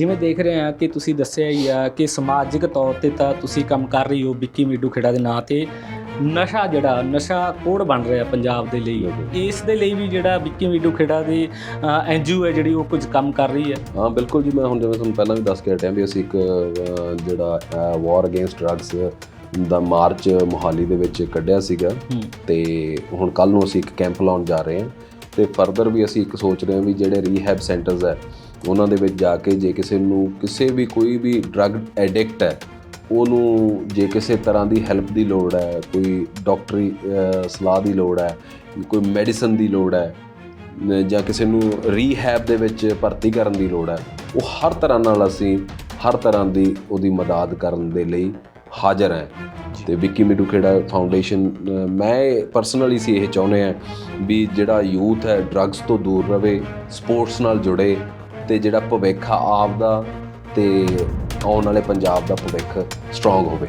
ਜਿਵੇਂ ਦੇਖ ਰਹੇ ਹਾਂ ਕਿ ਤੁਸੀਂ ਦੱਸਿਆ ਹੀ ਆ ਕਿ ਸਮਾਜਿਕ ਤੌਰ ਤੇ ਤਾਂ ਤੁਸੀਂ ਕੰਮ ਕਰ ਰਹੀ ਹੋ ਵਿੱਕੀ ਮੀਡੂ ਖੇੜਾ ਦੇ ਨਾਂ ਤੇ। ਨਸ਼ਾ ਜਿਹੜਾ ਨਸ਼ਾ ਕੋਡ ਬਣ ਰਿਹਾ ਪੰਜਾਬ ਦੇ ਲਈ। ਇਸ ਦੇ ਲਈ ਵੀ ਜਿਹੜਾ ਵਿੱਕੀ ਮੀਡੂ ਖੇੜਾ ਦੀ ਐਨਜੀਓ ਹੈ ਜਿਹੜੀ ਉਹ ਕੁਝ ਕੰਮ ਕਰ ਰਹੀ ਹੈ। ਹਾਂ ਬਿਲਕੁਲ ਜੀ ਮੈਂ ਹੁਣ ਜਿਵੇਂ ਤੁਹਾਨੂੰ ਪਹਿਲਾਂ ਵੀ ਦੱਸ ਕੇ ਹਟਿਆ ਵੀ ਅਸੀਂ ਇੱਕ ਜਿਹੜਾ ਵਾਰ ਅਗੇਂਸਟ ਡਰੱਗਸ ਦਾ ਮਾਰਚ ਮੋਹਾਲੀ ਦੇ ਵਿੱਚ ਕੱਢਿਆ ਸੀਗਾ। ਤੇ ਹੁਣ ਕੱਲ ਨੂੰ ਅਸੀਂ ਇੱਕ ਕੈਂਪ ਲਾਉਣ ਜਾ ਰਹੇ ਹਾਂ। ਤੇ ਫਰਦਰ ਵੀ ਅਸੀਂ ਇੱਕ ਸੋਚ ਰਹੇ ਹਾਂ ਵੀ ਜਿਹੜੇ ਰੀਹੈਬ ਸੈਂਟਰਸ ਹੈ, ਉਹਨਾਂ ਦੇ ਵਿੱਚ ਜਾ ਕੇ ਜੇ ਕਿਸੇ ਨੂੰ ਕਿਸੇ ਵੀ ਕੋਈ ਵੀ ਡਰੱਗ ਐਡਿਕਟ ਹੈ, ਉਹਨੂੰ ਜੇ ਕਿਸੇ ਤਰ੍ਹਾਂ ਦੀ ਹੈਲਪ ਦੀ ਲੋੜ ਹੈ, ਕੋਈ ਡਾਕਟਰੀ ਸਲਾਹ ਦੀ ਲੋੜ ਹੈ, ਕੋਈ ਮੈਡੀਸਨ ਦੀ ਲੋੜ ਹੈ ਜਾਂ ਕਿਸੇ ਨੂੰ ਰੀਹੈਬ ਦੇ ਵਿੱਚ ਭਰਤੀ ਕਰਨ ਦੀ ਲੋੜ ਹੈ, ਉਹ ਹਰ ਤਰ੍ਹਾਂ ਨਾਲ ਅਸੀਂ ਹਰ ਤਰ੍ਹਾਂ ਦੀ ਉਹਦੀ ਮਦਦ ਕਰਨ ਦੇ ਲਈ ਹਾਜ਼ਰ ਹੈ। ਤੇ ਵਿੱਕੀ ਮਿੱਡੂ ਖੇੜਾ ਫਾਊਂਡੇਸ਼ਨ ਮੈਂ ਪਰਸਨਲੀ ਸੀ ਇਹ ਚਾਹੁੰਦੇ ਆ ਵੀ ਜਿਹੜਾ ਯੂਥ ਹੈ ਡਰੱਗਸ ਤੋਂ ਦੂਰ ਰਵੇ ਸਪੋਰਟਸ ਨਾਲ ਜੁੜੇ ਤੇ ਜਿਹੜਾ ਭਵਿੱਖ ਆ ਆਪ ਦਾ ਤੇ ਆਉਣ ਵਾਲੇ ਪੰਜਾਬ ਦਾ ਭਵਿੱਖ ਸਟਰੋਂਗ ਹੋਵੇ।